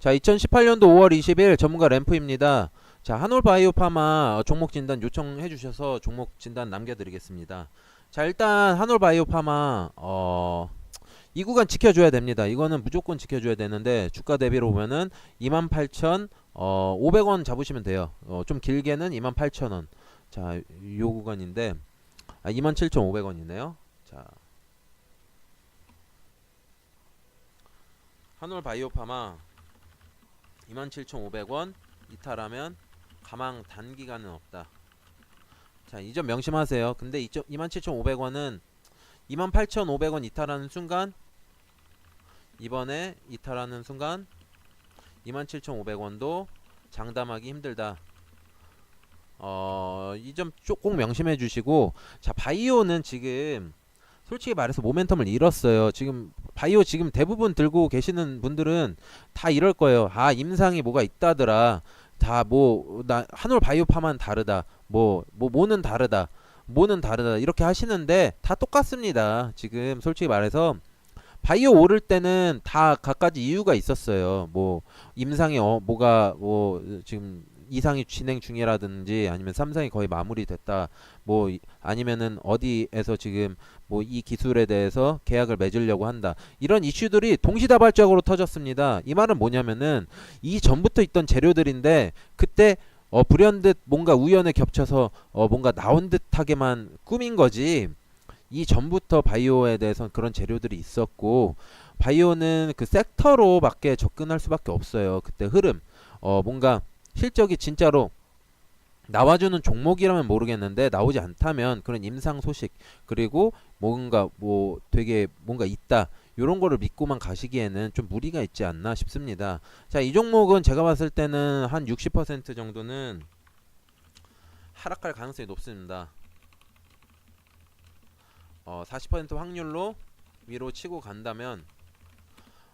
자, 2018년도 5월 20일 전문가 램프입니다. 자, 한올 바이오파마 어, 종목 진단 요청해 주셔서 종목 진단 남겨드리겠습니다. 자, 일단 한올 바이오파마 어, 이 구간 지켜줘야 됩니다. 이거는 무조건 지켜줘야 되는데 주가 대비로 보면은 28,000 어, 500원 잡으시면 돼요. 어, 좀 길게는 28,000원. 자, 요 구간인데 아, 27,500원이네요. 자, 한올 바이오파마 27,500원 이탈하면 가망 단기간은 없다. 자, 이 점 명심하세요. 근데 27,500원은 28,500원 이탈하는 순간 이번에 이탈하는 순간 27,500원도 장담하기 힘들다. 어, 이 점 꼭 명심해 주시고 자, 바이오는 지금 솔직히 말해서 모멘텀을 잃었어요. 지금 바이오 지금 대부분 들고 계시는 분들은 다 이럴 거예요. 아, 임상이 뭐가 있다더라. 다 뭐 나 한올 바이오파만 다르다. 뭐 뭐 뭐는 다르다. 뭐는 다르다. 이렇게 하시는데 다 똑같습니다. 지금 솔직히 말해서 바이오 오를 때는 다 각가지 이유가 있었어요. 뭐 임상이 어 뭐가 뭐 지금 이상이 진행 중이라든지 아니면 삼상이 거의 마무리됐다. 뭐 이- 아니면은 어디에서 지금 뭐 이 기술에 대해서 계약을 맺으려고 한다. 이런 이슈들이 동시다발적으로 터졌습니다. 이 말은 뭐냐면은 이 전부터 있던 재료들인데 그때 어 불현듯 뭔가 우연에 겹쳐서 어 뭔가 나온 듯하게만 꾸민 거지. 이 전부터 바이오에 대해서는 그런 재료들이 있었고 바이오는 그 섹터로 밖에 접근할 수밖에 없어요. 그때 흐름 어 뭔가 실적이 진짜로 나와주는 종목이라면 모르겠는데 나오지 않다면 그런 임상 소식 그리고 뭔가 뭐 되게 뭔가 있다 요런 거를 믿고만 가시기에는 좀 무리가 있지 않나 싶습니다. 자, 이 종목은 제가 봤을 때는 한 60% 정도는 하락할 가능성이 높습니다. 어, 40% 확률로 위로 치고 간다면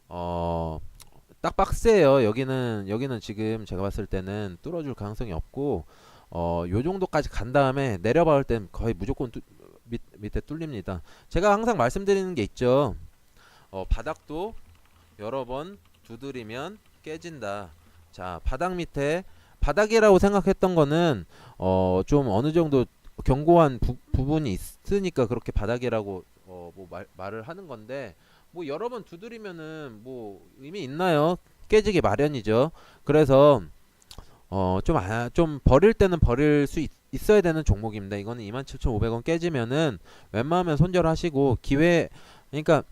어, 딱 박스예요. 여기는 여기는 지금 제가 봤을 때는 뚫어줄 가능성이 없고 어, 요 정도까지 간 다음에 내려볼 땐 거의 무조건 뚜, 밑, 밑에 뚫립니다. 제가 항상 말씀드리는 게 있죠. 어, 바닥도 여러 번 두드리면 깨진다. 자, 바닥 밑에 바닥이라고 생각했던 거는 어, 좀 어느 정도 견고한 부, 부분이 있으니까 그렇게 바닥이라고 어, 뭐 말, 말을 하는 건데 뭐 여러 번 두드리면은 뭐 의미 있나요? 깨지기 마련이죠. 그래서 어, 좀, 아, 좀 버릴 때는 버릴 수 있, 있어야 되는 종목입니다. 이거는 27,500원 깨지면은 웬만하면 손절하시고 기회 그러니까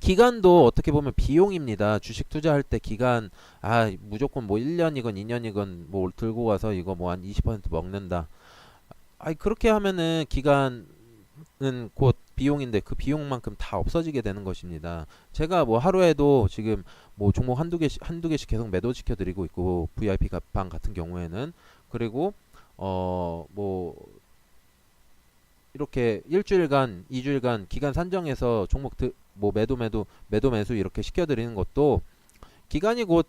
기간도 어떻게 보면 비용입니다. 주식 투자할 때 기간 아 무조건 뭐 1년이건 2년이건 뭐 들고 가서 이거 뭐 한 20% 먹는다. 아니 그렇게 하면은 기간은 곧 비용인데 그 비용만큼 다 없어지게 되는 것입니다. 제가 뭐 하루에도 지금 뭐 종목 한두 개씩 한두 개씩 계속 매도 시켜 드리고 있고 VIP 방 같은 경우에는 그리고 어 뭐 이렇게 일주일간, 이주일간 기간 산정해서 종목 드, 뭐 매도 매도 매도 매수 이렇게 시켜 드리는 것도 기간이 곧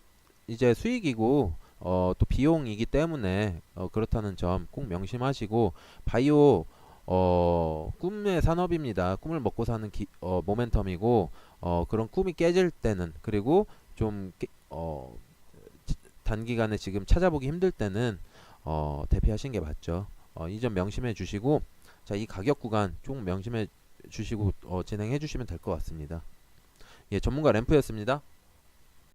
이제 수익이고 어 또 비용이기 때문에 어 그렇다는 점 꼭 명심하시고 바이오 어 꿈의 산업입니다. 꿈을 먹고 사는 기, 어 모멘텀이고 어 그런 꿈이 깨질 때는 그리고 좀 깨, 어 단기간에 지금 찾아보기 힘들 때는 어 대피하시는 게 맞죠. 어 이 점 명심해 주시고 자, 이 가격 구간 좀 명심해 주시고 어 진행해 주시면 될 것 같습니다. 예, 전문가 램프였습니다.